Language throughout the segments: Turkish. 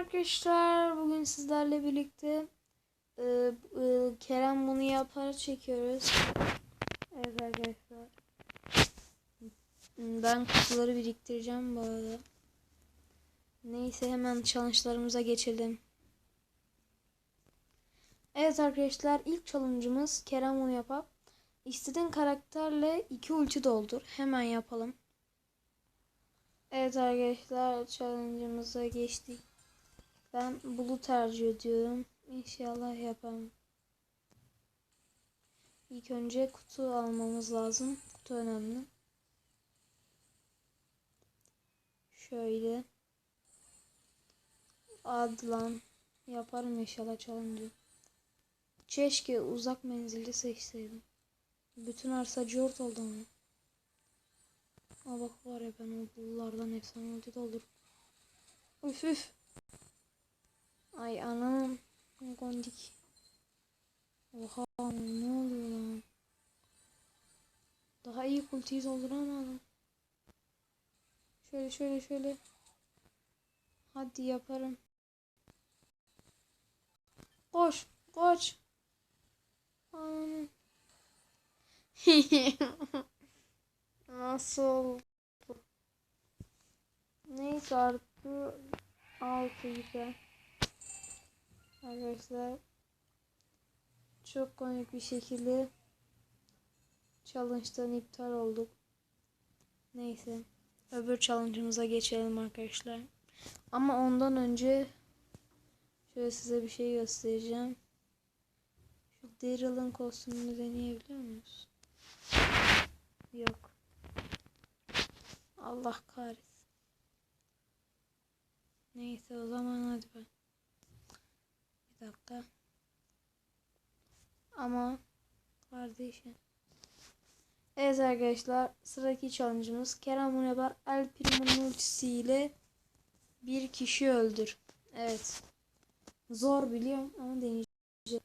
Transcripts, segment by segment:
arkadaşlar. Bugün sizlerle birlikte e, e, Kerem bunu yapar çekiyoruz. Evet arkadaşlar. Ben kutuları biriktireceğim bu arada. Neyse hemen challenge'larımıza geçelim. Evet arkadaşlar ilk challenge'ımız Kerem bunu yapar. İstediğin karakterle iki ulti doldur. Hemen yapalım. Evet arkadaşlar challenge'ımıza geçtik. Ben bulu tercih ediyorum. İnşallah yaparım. İlk önce kutu almamız lazım. Kutu önemli. Şöyle. Adlan. Yaparım inşallah challenge'ı. Keşke uzak menzilli seçseydim. Bütün arsa cort oldu ama. Aa bak var ya ben o bullardan efsane ulti doldurup. Üf üf. Ay anam. Gondik. Oha ne oluyor lan? Daha iyi ultiyi dolduramadım. Şöyle şöyle şöyle. Hadi yaparım. Koş koş. Nasıl? Neyse artı altı güzel. Arkadaşlar çok komik bir şekilde challenge'dan iptal olduk. Neyse öbür challenge'ımıza geçelim arkadaşlar. Ama ondan önce şöyle size bir şey göstereceğim. Şu Daryl'ın kostümünü deneyebiliyor muyuz? Yok. Allah kahretsin. Neyse o zaman hadi ben. Dakika. Ama kardeşim. Evet arkadaşlar sıradaki challenge'ımız Kerem Munebar El Primo'nun ultisiyle bir kişi öldür. Evet. Zor biliyorum ama deneyeceğim.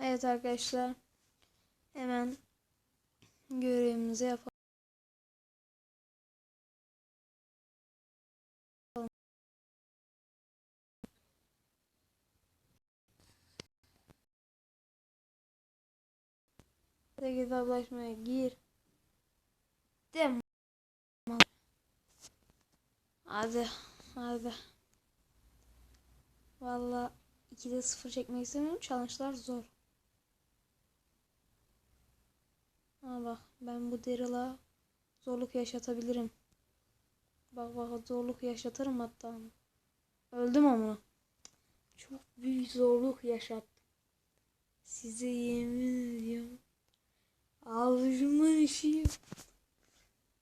Evet arkadaşlar. Hemen görevimizi yapalım. Sekiz ablaşmaya gir. Dem. Hadi. Hadi. Valla 2'de 0 çekmek istemiyorum. Challenge'lar zor. Ha bak ben bu Daryl'a zorluk yaşatabilirim. Bak bak zorluk yaşatırım hatta. Öldüm ama. Çok büyük zorluk yaşattım. Size yemin ediyorum. İşi.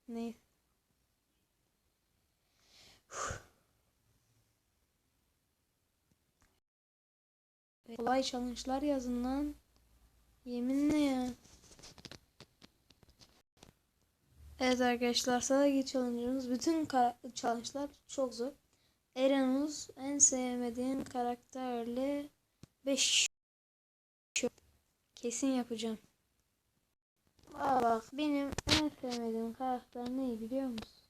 Neyse. Kolay challenge'lar yazın lan. Yeminle ya. Evet arkadaşlar sıradaki challenge'ımız bütün challenge'lar çok zor. Erenus en sevmediğin karakterle 5 kesin yapacağım. Aa bak benim en sevmediğim karakter ne biliyor musun?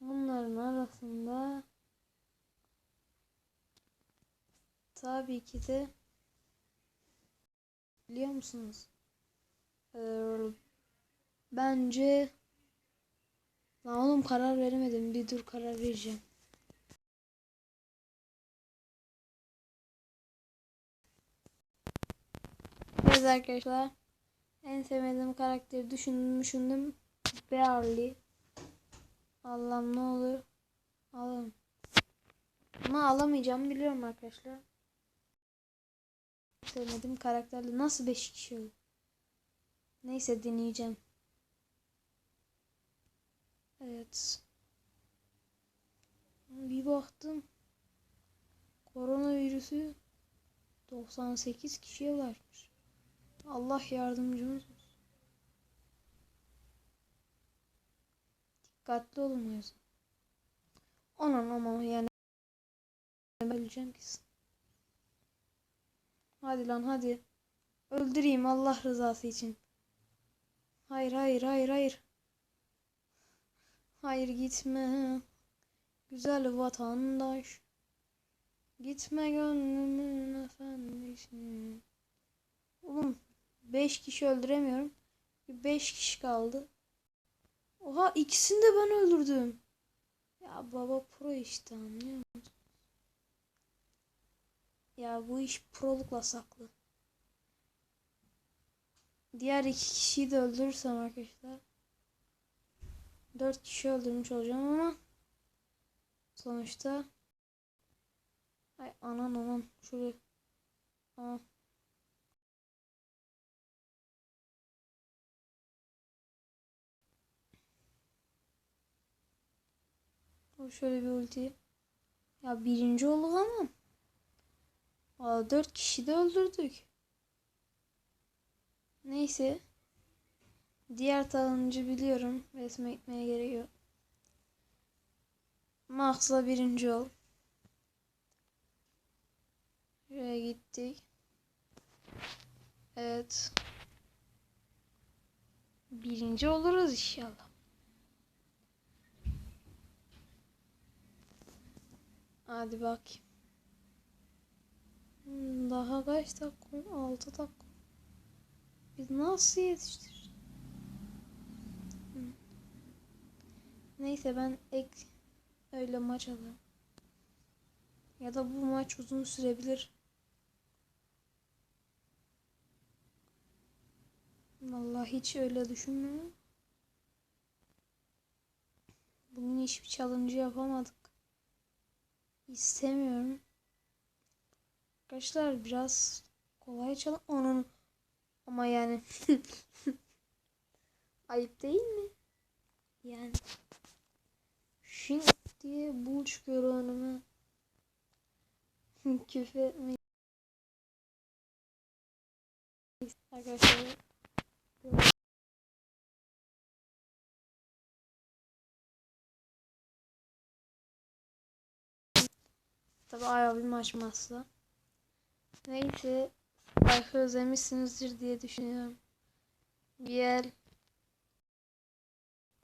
Bunların arasında tabii ki de biliyor musunuz? Ee, bence Lan oğlum karar veremedim. Bir dur karar vereceğim. Evet arkadaşlar. En sevmediğim karakteri düşündüm düşündüm. Barley. Allah'ım ne olur. Alın. Ama alamayacağım biliyorum arkadaşlar. Sevmediğim karakterle nasıl 5 kişi olur? Neyse deneyeceğim. Evet. Bir baktım. Koronavirüsü 98 kişiye ulaşmış. Allah yardımcımız olsun. Dikkatli olun o yüzden. Anan ama yani öleceğim kesin. Hadi lan hadi. Öldüreyim Allah rızası için. Hayır hayır hayır hayır. Hayır gitme. Güzel vatandaş. Gitme gönlümün efendisi. Oğlum 5 kişi öldüremiyorum. 5 kişi kaldı. Oha ikisini de ben öldürdüm. Ya baba pro işte anlıyor musun? Ya bu iş prolukla saklı. Diğer iki kişiyi de öldürürsem arkadaşlar. Dört kişi öldürmüş olacağım ama sonuçta Ay anan anan şuraya Aa. Şöyle bir ulti. Ya birinci olduk ama. Aa, dört kişi de öldürdük. Neyse. Diğer taloncu biliyorum. Resme gitmeye gerekiyor. Max'la birinci ol. Şuraya gittik. Evet. Birinci oluruz inşallah. Hadi bakayım. Hmm, Daha kaç dakika? 6 dakika. Biz nasıl yetiştir? Hmm. Neyse ben ek öyle maç alayım. Ya da bu maç uzun sürebilir. Vallahi hiç öyle düşünmüyorum. Bugün hiçbir challenge yapamadık. İstemiyorum. Arkadaşlar biraz kolay çalın. Onun ama yani ayıp değil mi? Yani Şin diye bul çıkıyor önüme. Küfür etmeyin. Arkadaşlar Tabi abim açmazsa. Neyse Spike'ı özlemişsinizdir diye düşünüyorum. Bir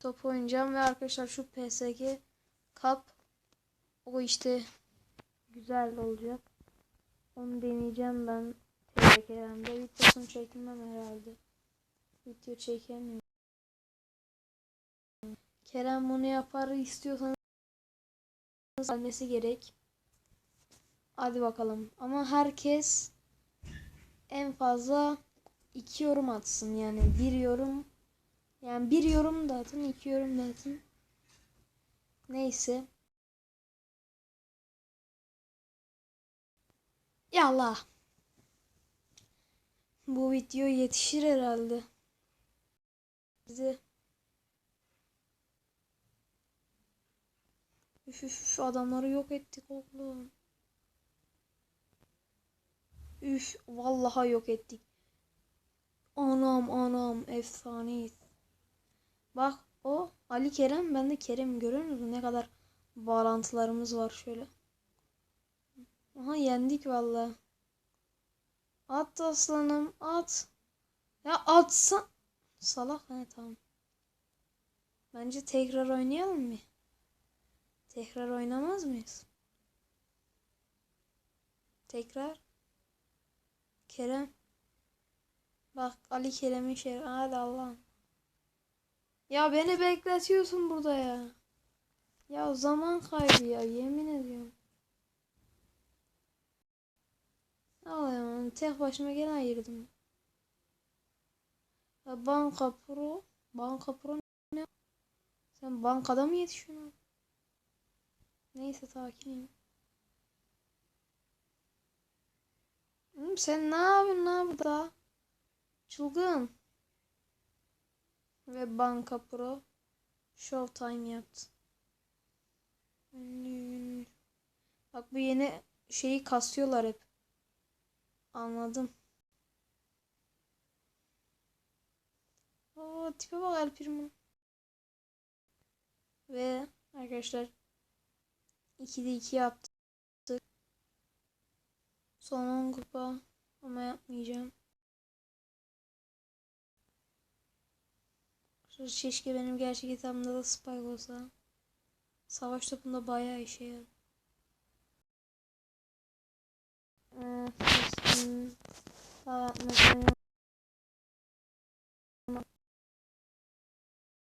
top oynayacağım ve arkadaşlar şu PSG Cup o işte güzel olacak. Onu deneyeceğim ben TRK'de. Videosunu çekmem herhalde. Video çekemiyorum. Kerem bunu yapar istiyorsanız gelmesi gerek. Hadi bakalım. Ama herkes en fazla iki yorum atsın. Yani bir yorum yani bir yorum da atın, iki yorum da atın. Neyse. Yallah. Bu video yetişir herhalde. Bizi Üf üf üf adamları yok ettik oğlum. Üf vallahi yok ettik. Anam anam efsaneyiz. Bak o Ali Kerem ben de Kerem görüyor musun? Ne kadar bağlantılarımız var şöyle. Aha yendik vallahi. At aslanım at. Ya atsa. Salak he tamam. Bence tekrar oynayalım mı? Tekrar oynamaz mıyız? Tekrar. Kerem. Bak Ali Kerem'in şer. Hadi Allah'ım. Ya beni bekletiyorsun burada ya. Ya zaman kaybı ya yemin ediyorum. Allah'ım tek başıma gene ayırdım. Ya banka pro. Banka pro ne? Sen bankada mı yetişiyorsun? Neyse sakinim. Sen ne yapıyorsun lan burada? Çılgın. Ve Banka Pro Showtime yaptı. Bak bu yeni şeyi kasıyorlar hep. Anladım. Oo, tipe bak El Primo. Ve arkadaşlar 2'de 2 yaptık. Son kupa ama yapmayacağım. Keşke benim gerçek hesabımda da spike olsa. Savaş topunda bayağı işe yarar. Ee, daha yapmadım.